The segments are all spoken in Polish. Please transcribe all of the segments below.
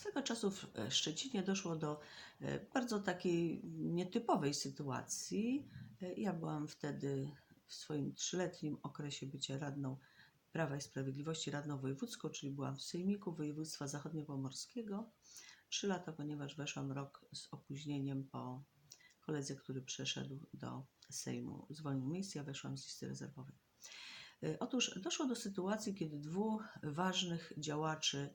Swego czasu w e, Szczecinie doszło do e, bardzo takiej nietypowej sytuacji. E, Ja byłam wtedy w swoim trzyletnim okresie bycia radną Prawa i Sprawiedliwości, radną wojewódzką, czyli byłam w Sejmiku Województwa Zachodniopomorskiego. Trzy lata, ponieważ weszłam rok z opóźnieniem po koledze, który przeszedł do Sejmu, zwolnił miejsce, ja weszłam z listy rezerwowej. Otóż doszło do sytuacji, kiedy dwóch ważnych działaczy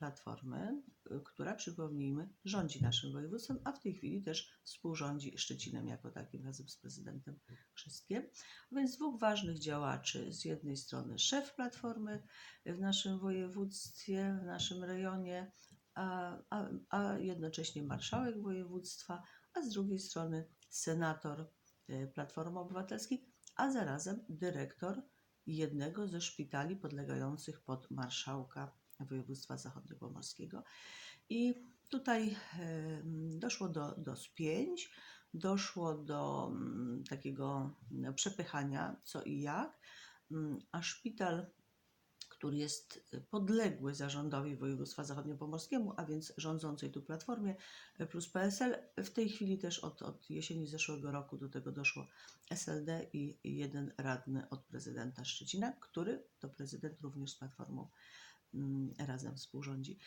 Platformy, e, która przypomnijmy, rządzi naszym województwem, a w tej chwili też współrządzi Szczecinem jako takim razem z prezydentem Krzystkiem. A więc dwóch ważnych działaczy, z jednej strony szef Platformy w naszym województwie, w naszym rejonie, a, a, a jednocześnie marszałek województwa, a z drugiej strony senator e, Platformy Obywatelskiej, a zarazem dyrektor jednego ze szpitali podlegających pod marszałka województwa zachodniopomorskiego. I tutaj doszło do, do spięć, doszło do mm, takiego przepychania co i jak, mm, a szpital, który jest podległy zarządowi województwa zachodniopomorskiemu, a więc rządzącej tu Platformie e, plus PSL, w tej chwili też od, od jesieni zeszłego roku do tego doszło SLD i jeden radny od prezydenta Szczecina, który to prezydent również z Platformą razem współrządzi.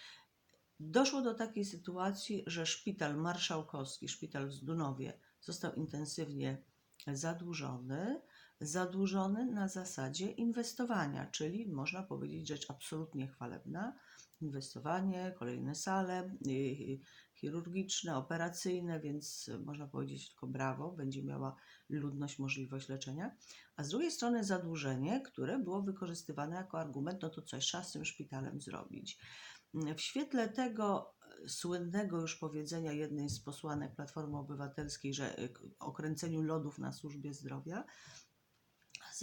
Doszło do takiej sytuacji, że szpital marszałkowski, szpital w Zdunowie został intensywnie zadłużony, zadłużony na zasadzie inwestowania, czyli można powiedzieć rzecz absolutnie chwalebna. Inwestowanie, kolejne sale y, chirurgiczne, operacyjne, więc można powiedzieć tylko brawo, będzie miała ludność możliwość leczenia. A z drugiej strony zadłużenie, które było wykorzystywane jako argument, no to coś trzeba z tym szpitalem zrobić. W świetle tego e, słynnego już powiedzenia jednej z posłanek Platformy Obywatelskiej, że e, o kręceniu lodów na służbie zdrowia,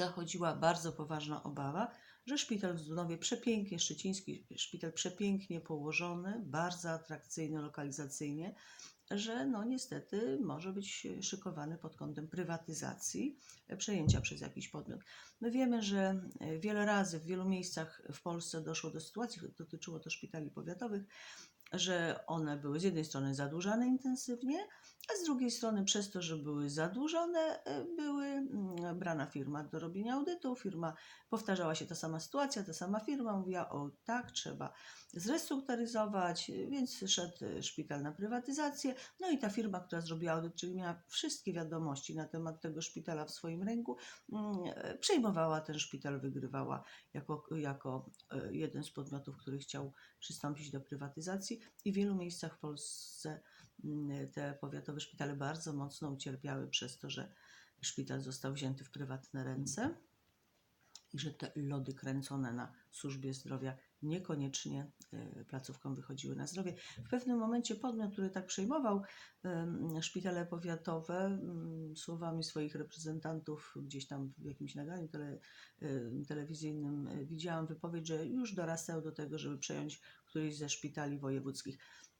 zachodziła bardzo poważna obawa, że szpital w Zdunowie przepięknie, szczeciński szpital przepięknie położony, bardzo atrakcyjny lokalizacyjnie, że no niestety może być szykowany pod kątem prywatyzacji, e, przejęcia przez jakiś podmiot. My wiemy, że e, wiele razy w wielu miejscach w Polsce doszło do sytuacji, dotyczyło to szpitali powiatowych, że one były z jednej strony zadłużane intensywnie, a z drugiej strony przez to, że były zadłużone, e, były mm, brana firma do robienia audytu, firma, powtarzała się ta sama sytuacja, ta sama firma mówiła, o tak, trzeba zrestrukturyzować, więc szedł e, szpital na prywatyzację, no i ta firma, która zrobiła audyt, czyli miała wszystkie wiadomości na temat tego szpitala w swoim ręku, mm, e, przejmowała ten szpital, wygrywała jako, jako jeden z podmiotów, który chciał przystąpić do prywatyzacji i w wielu miejscach w Polsce mm, te powiatowe szpitale bardzo mocno ucierpiały przez to, że szpital został wzięty w prywatne ręce i że te lody kręcone na służbie zdrowia niekoniecznie e, placówkom wychodziły na zdrowie. W pewnym momencie podmiot, który tak przejmował em, szpitale powiatowe, mm, słowami swoich reprezentantów gdzieś tam w jakimś nagraniu tele, telewizyjnym widziałam wypowiedź, że już dorastają do tego, żeby przejąć któryś ze szpitali wojewódzkich.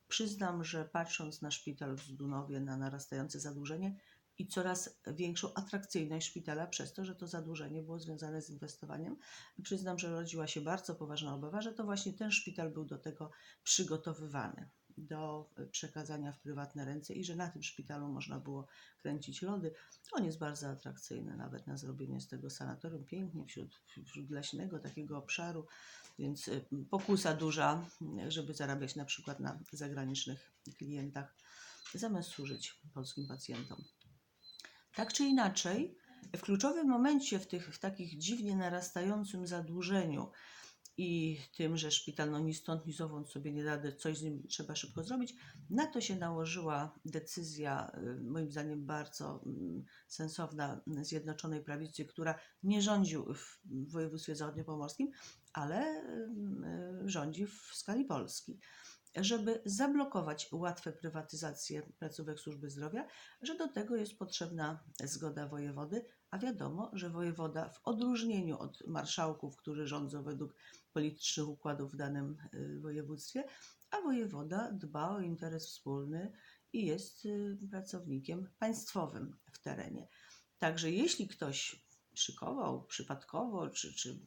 Przyznam, że patrząc na szpital w Zdunowie, na narastające zadłużenie i coraz większą atrakcyjność szpitala przez to, że to zadłużenie było związane z inwestowaniem, przyznam, że rodziła się bardzo poważna obawa, że to właśnie ten szpital był do tego przygotowywany do przekazania w prywatne ręce i że na tym szpitalu można było kręcić lody. On jest bardzo atrakcyjny, nawet na zrobienie z tego sanatorium, pięknie wśród, wśród leśnego takiego obszaru, więc y, pokusa duża, żeby zarabiać na przykład na zagranicznych klientach, zamiast służyć polskim pacjentom. Tak czy inaczej, w kluczowym momencie, w, tych, w takich dziwnie narastającym zadłużeniu i tym, że szpital no ni stąd, ni zowąd sobie nie da, coś z nim trzeba szybko zrobić, na to się nałożyła decyzja, y, moim zdaniem bardzo mm, sensowna Zjednoczonej Prawicy, która nie rządzi w województwie zachodniopomorskim, ale y, rządzi w skali Polski żeby zablokować łatwe prywatyzacje placówek służby zdrowia, że do tego jest potrzebna zgoda wojewody, a wiadomo, że wojewoda w odróżnieniu od marszałków, którzy rządzą według politycznych układów w danym y, województwie, a wojewoda dba o interes wspólny i jest y, pracownikiem państwowym w terenie. Także jeśli ktoś szykował przypadkowo, czy, czy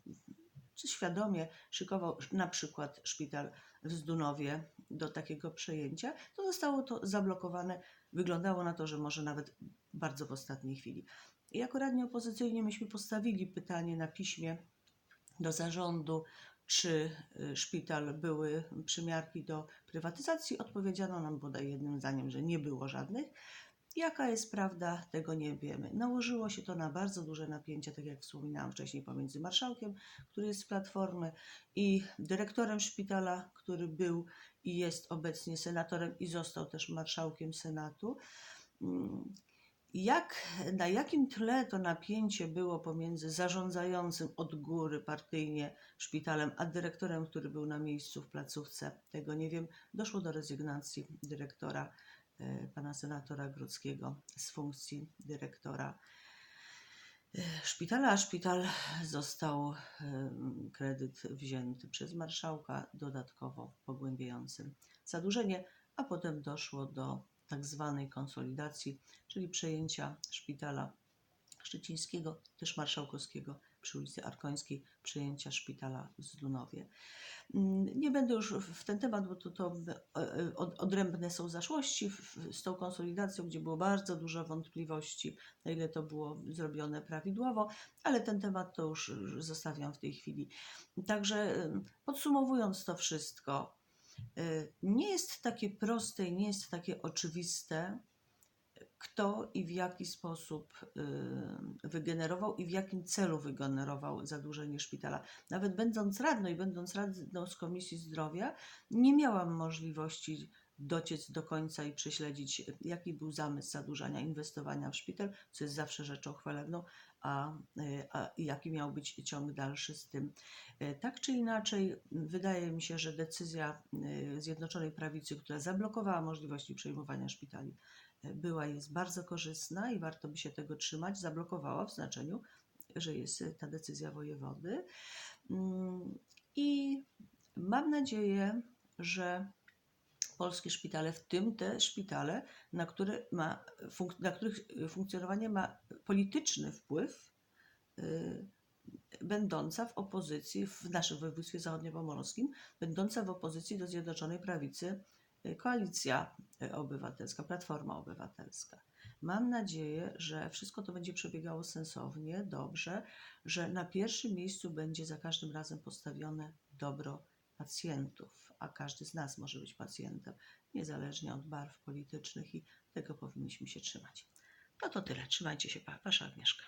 czy świadomie szykował na przykład szpital w Zdunowie do takiego przejęcia, to zostało to zablokowane. Wyglądało na to, że może nawet bardzo w ostatniej chwili. Jako radni opozycyjni myśmy postawili pytanie na piśmie do zarządu, czy y, szpital były przymiarki do prywatyzacji. Odpowiedziano nam bodaj jednym zdaniem, że nie było żadnych. Jaka jest prawda, tego nie wiemy. Nałożyło się to na bardzo duże napięcie, tak jak wspominałam wcześniej, pomiędzy marszałkiem, który jest z Platformy, i dyrektorem szpitala, który był i jest obecnie senatorem i został też marszałkiem Senatu. Jak, na jakim tle to napięcie było pomiędzy zarządzającym od góry partyjnie szpitalem, a dyrektorem, który był na miejscu w placówce, tego nie wiem. Doszło do rezygnacji dyrektora, pana senatora Grodzkiego, z funkcji dyrektora e, szpitala, szpital został em, kredyt wzięty przez marszałka, dodatkowo pogłębiającym zadłużenie, a potem doszło do tak zwanej konsolidacji, czyli przejęcia szpitala szczecińskiego, też marszałkowskiego przy ulicy Arkońskiej, przejęcia szpitala w Zdunowie. Mm, Nie będę już w ten temat, bo to, to e, e, od- odrębne są zaszłości z tą konsolidacją, gdzie było bardzo dużo wątpliwości, na ile to było zrobione prawidłowo, ale ten temat to już zostawiam w tej chwili. Także podsumowując to wszystko, y, nie jest takie proste i nie jest takie oczywiste, kto i w jaki sposób y, wygenerował i w jakim celu wygenerował zadłużenie szpitala. Nawet będąc radną i będąc radną z Komisji Zdrowia, nie miałam możliwości dociec do końca i prześledzić, jaki był zamysł zadłużania, inwestowania w szpital, co jest zawsze rzeczą chwalebną, a, y, a jaki miał być ciąg dalszy z tym. Y, Tak czy inaczej, wydaje mi się, że decyzja Zjednoczonej Prawicy, która zablokowała możliwości przejmowania szpitali, była jest bardzo korzystna i warto by się tego trzymać. Zablokowała w znaczeniu, że jest y, ta decyzja wojewody. Mm, I mam nadzieję, że polskie szpitale, w tym te szpitale, na, które ma, na których y, funkcjonowanie ma polityczny wpływ, y, będąca w opozycji w naszym województwie zachodniopomorskim, będąca w opozycji do Zjednoczonej Prawicy Koalicja Obywatelska, Platforma Obywatelska. Mam nadzieję, że wszystko to będzie przebiegało sensownie, dobrze, że na pierwszym miejscu będzie za każdym razem postawione dobro pacjentów, a każdy z nas może być pacjentem, niezależnie od barw politycznych i tego powinniśmy się trzymać. No to tyle. Trzymajcie się, Wasza Agnieszka.